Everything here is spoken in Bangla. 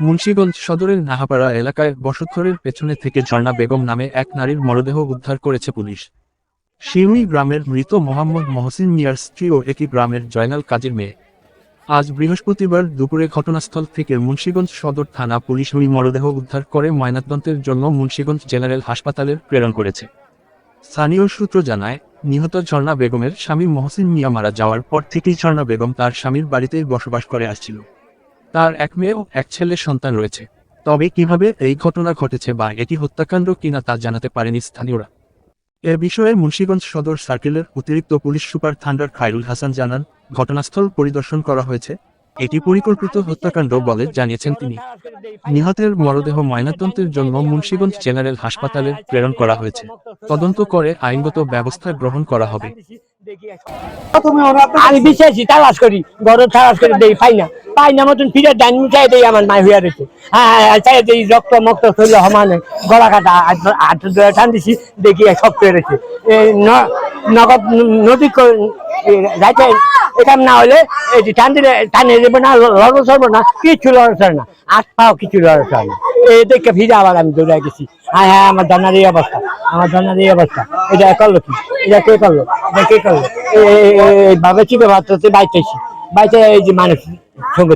মুন্সিগঞ্জ সদরের নাহাপাড়া এলাকায় বসতঘরের পেছনে থেকে ঝর্ণা বেগম নামে এক নারীর মরদেহ উদ্ধার করেছে পুলিশ। শিউই গ্রামের মৃত মোহাম্মদ মহসিন মিয়ার স্ত্রী ও একই গ্রামের জয়নাল কাজীর মেয়ে। আজ বৃহস্পতিবার দুপুরে ঘটনাস্থল থেকে মুন্সিগঞ্জ সদর থানা পুলিশ ওই মরদেহ উদ্ধার করে ময়নাতদন্তের জন্য মুন্সিগঞ্জ জেনারেল হাসপাতালে প্রেরণ করেছে। স্থানীয় সূত্র জানায়, নিহত ঝর্ণা বেগমের স্বামী মহসিন মিয়া মারা যাওয়ার পর থেকেই ঝর্ণা বেগম তার স্বামীর বাড়িতেই বসবাস করে আসছিল। তার এক মেয়ে ও এক ছেলের সন্তান রয়েছে। তবে কীভাবে এই ঘটনা ঘটেছে বা এটি হত্যাকাণ্ড কিনা তা জানাতে পারেনি স্থানীয়রা। এ বিষয়ে মুন্সিগঞ্জ সদর সার্কেলের অতিরিক্ত পুলিশ সুপার থান্ডার খায়রুল হাসান জানান, ঘটনাস্থল পরিদর্শন করা হয়েছে। এটি পরিকল্পিত হত্যাকাণ্ড বলে জানিয়েছেন তিনি। নিহতের মরদেহ ময়নাতদন্তের জন্য মুন্সিগঞ্জ জেনারেল হাসপাতালে প্রেরণ করা হয়েছে। তদন্ত করে আইনগত ব্যবস্থা গ্রহণ করা হবে। আমি করি তালাশ করে দেই পাই না। পাই না মতন ফিরে চাই দেই আমার মাই হইয়া রয়েছে হ্যাঁ হ্যাঁ, চাই দেই রক্ত মক্ত শরীর সমানে। গলা কাটা টান দিছি দেখি শক্ত হয়ে রয়েছে নগদ নদী যাইতে না হলে এই টান দিলে টানে দেবে না লড়ো না কিছু লড়ো চলে না। আট পাও কিছু লড়ো চলে না। এই দেখে ফিরে আবার আমি দৌড়ে গেছি। হ্যাঁ হ্যাঁ আমার জানার এই অবস্থা। আমার জানার এই অবস্থা। এটা করল কি? এটা কে করল? এটা কে করল? এইভাবে চিপে ভাবতে বাইতেছি বাইতে এই যে মানুষ সঙ্গে